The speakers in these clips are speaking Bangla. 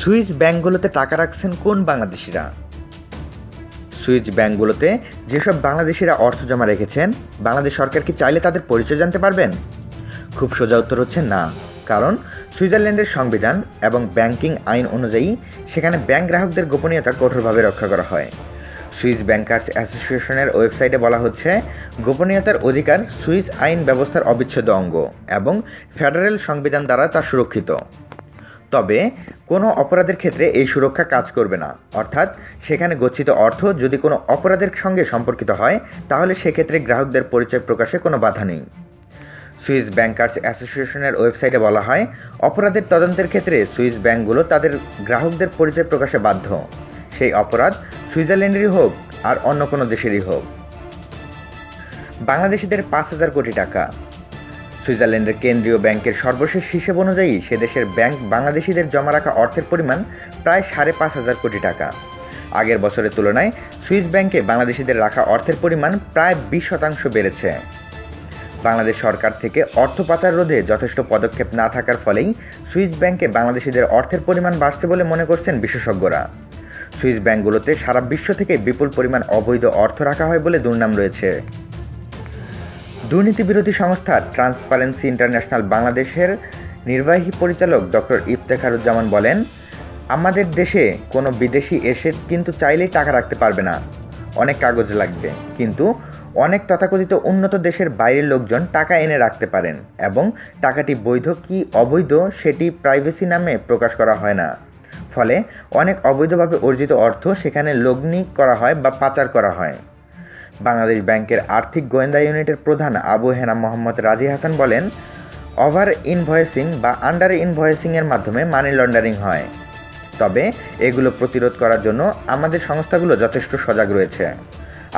সুইস ব্যাংকগুলোতে টাকা রাখছেন কোন বাংলাদেশিরা? সুইস ব্যাংকগুলোতে যেসব বাংলাদেশিরা অর্থ জমা রেখেছেন, বাংলাদেশ সরকার কি চাইলে তাদের পরিচয় জানতে পারবেন? খুব সোজা উত্তর হচ্ছে না, কারণ সুইজারল্যান্ডের সংবিধান এবং ব্যাংকিং আইন অনুযায়ী সেখানে ব্যাংক গ্রাহকদের গোপনীয়তা কঠোরভাবে রক্ষা করা হয়। সুইস ব্যাংকার্স অ্যাসোসিয়েশনের ওয়েবসাইটে বলা হচ্ছে, গোপনীয়তার অধিকার সুইস আইন ব্যবস্থার অবিচ্ছেদ্য অঙ্গ এবং ফেডারেল সংবিধান দ্বারা তা সুরক্ষিত। তবে কোনো অপরাধের ক্ষেত্রে এই সুরক্ষা কাজ করবে না। অর্থাৎ সেখানে গচ্ছিত অর্থ যদি কোনো অপরাধের সঙ্গে সম্পর্কিত হয়, তাহলে সেক্ষেত্রে গ্রাহকদের পরিচয় প্রকাশে কোনো বাধা নেই। সুইস ব্যাংকার্স অ্যাসোসিয়েশনের ওয়েবসাইটে বলা হয়, অপরাধের তদন্তের ক্ষেত্রে সুইস ব্যাংকগুলো তাদের গ্রাহকদের পরিচয় প্রকাশে বাধ্য। সেই অপরাধ সুইজারল্যান্ডেরই হোক আর অন্য কোনো দেশেরই হোক। বাংলাদেশিদের পাঁচ হাজার কোটি টাকা। সুইজারল্যান্ডের কেন্দ্রীয় ব্যাংকের সর্বশেষ হিসেব অনুযায়ী সে দেশের ব্যাংক বাংলাদেশিদের জমা রাখা অর্থের পরিমাণ প্রায় সাড়ে পাঁচ হাজার কোটি টাকা। আগের বছরের তুলনায় সুইস ব্যাংকে বাংলাদেশিদের রাখা অর্থের পরিমাণ প্রায় বিশ শতাংশ বেড়েছে। বাংলাদেশ সরকার থেকে অর্থ পাচার রোধে যথেষ্ট পদক্ষেপ না থাকার ফলেই সুইস ব্যাংকে বাংলাদেশিদের অর্থের পরিমাণ বাড়ছে বলে মনে করছেন বিশেষজ্ঞরা। সুইস ব্যাংকগুলোতে সারা বিশ্ব থেকে বিপুল পরিমাণ অবৈধ অর্থ রাখা হয় বলে দুর্নাম রয়েছে। দুর্নীতি বিরোধী সংস্থা ট্রান্সপারেন্সি ইন্টারন্যাশনাল বাংলাদেশের নির্বাহী পরিচালক ডক্টর ইফতেখারুজ্জামান বলেন, আমাদের দেশে কোনো বিদেশি এসে কিন্তু চাইলেই টাকা রাখতে পারবে না। অনেক কাগজ লাগবে। কিন্তু অনেক তথাকথিত উন্নত দেশের বাইরের লোকজন টাকা এনে রাখতে পারেন এবং টাকাটি বৈধ কি অবৈধ সেটি প্রাইভেসি নামে প্রকাশ করা হয় না। ফলে অনেক অবৈধভাবে অর্জিত অর্থ সেখানে লগ্নি করা হয় বা পাচার করা হয়। বাংলাদেশ ব্যাংকের আর্থিক গোয়েন্দা ইউনিটের প্রধান আবু হেনা মোহাম্মদ রাজি হাসান বলেন, ওভার ইনভয়েসিং বা আন্ডার ইনভয়েসিং এর মাধ্যমে মানি লন্ডারিং হয়। তবে এগুলো প্রতিরোধ করার জন্য আমাদের সংস্থাগুলো যথেষ্ট সজাগ রয়েছে।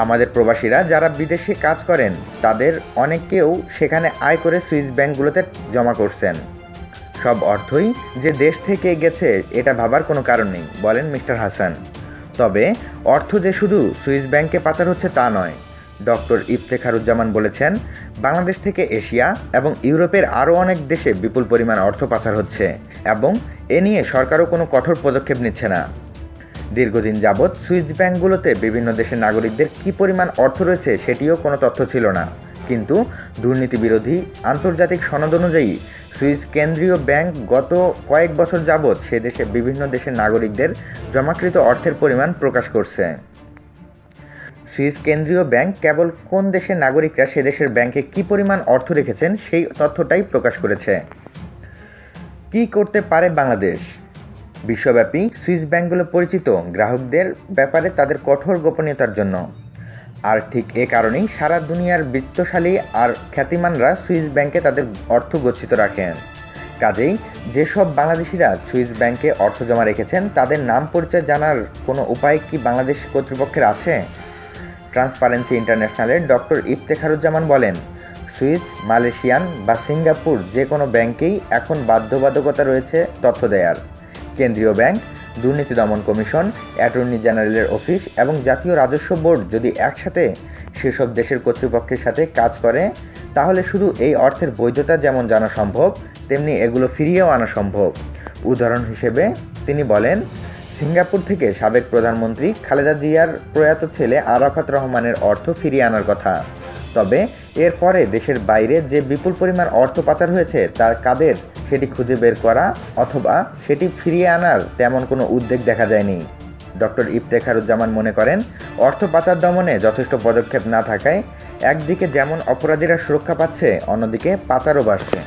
আমাদের প্রবাসীরা যারা বিদেশে কাজ করেন, তাদের অনেকেও সেখানে আয় করে সুইস ব্যাংকগুলোতে জমা করছেন। সব অর্থই যে দেশ থেকে গেছে, এটা ভাবার কোনো কারণ নেই, বলেন মিস্টার হাসান। তবে অর্থ যে শুধু সুইস ব্যাংকে পাচার হচ্ছে তা নয়। ডক্টর ইফতেখারুজ্জামান বলেছেন, বাংলাদেশ থেকে এশিয়া এবং ইউরোপের আরও অনেক দেশে বিপুল পরিমাণ অর্থ পাচার হচ্ছে এবং এ নিয়ে সরকারও কোনো কঠোর পদক্ষেপ নিচ্ছে না। দীর্ঘদিন যাবৎ সুইস ব্যাংকগুলোতে বিভিন্ন দেশের নাগরিকদের কী পরিমাণ অর্থ রয়েছে সেটিও কোনো তথ্য ছিল না। কিন্তু দুর্নীতি বিরোধী আন্তর্জাতিক সনদ অনুযায়ী সুইস কেন্দ্রীয় ব্যাংক গত কয়েক বছর যাবৎ সে দেশে বিভিন্ন দেশের নাগরিকদের জমাকৃত অর্থের পরিমাণ প্রকাশ করছে। সুইস কেন্দ্রীয় ব্যাংক কেবল কোন দেশের নাগরিকরা সে দেশের ব্যাংকে কি পরিমাণ অর্থ রেখেছেন সেই তথ্যটাই প্রকাশ করেছে। কি করতে পারে বাংলাদেশ? বিশ্বব্যাপী সুইস ব্যাংকগুলো পরিচিত। গ্রাহকদের ব্যাপারে তাদের কঠোর গোপনীয়তার জন্য। আর ঠিক এ কারণেই সারা দুনিয়ার বৃত্তশালী আর খ্যাতিমানরা সুইস ব্যাংকে তাদের অর্থ গচ্ছিত রাখেন। কাজেই যেসব বাংলাদেশিরা সুইস ব্যাংকে অর্থ জমা রেখেছেন, তাদের নাম পরিচয় জানার কোনো উপায় কি বাংলাদেশ কর্তৃপক্ষের আছে? ট্রান্সপারেন্সি ইন্টারন্যাশনালের ডক্টর ইফতেখারুজ্জামান বলেন, সুইস, মালয়েশিয়ান বা সিঙ্গাপুর যে কোনো ব্যাংকেই এখন বাধ্যবাধকতা রয়েছে তথ্য দেয়ার। কেন্দ্রীয় ব্যাংক দুর্নীতি দমন কমিশন, অ্যাটর্নি জেনারেলের অফিস এবং জাতীয় রাজস্ব বোর্ড যদি একসাথে সেসব দেশের কর্তৃপক্ষের সাথে কাজ করে, তাহলে শুধু এই অর্থের বৈধতা যেমন জানা সম্ভব, তেমনি এগুলো ফিরিয়েও আনা সম্ভব। উদাহরণ হিসেবে তিনি বলেন, সিঙ্গাপুর থেকে সাবেক প্রধানমন্ত্রী খালেদা জিয়ার প্রয়াত ছেলে আরাফাত রহমানের অর্থ ফিরিয়ে আনার কথা। তবে এরপরে দেশের বাইরে যে বিপুল পরিমাণ অর্থ পাচার হয়েছে, তার কাদের সেটি খুঁজে বের করা অথবা সেটি ফিরিয়ে আনার তেমন কোনো উদ্বেগ দেখা যায়নি। ডক্টর ইফতেখারুজ্জামান মনে করেন, অর্থ পাচার দমনে যথেষ্ট পদক্ষেপ না থাকায় একদিকে যেমন অপরাধীরা সুরক্ষা পাচ্ছে, অন্যদিকে পাচারও বাড়ছে।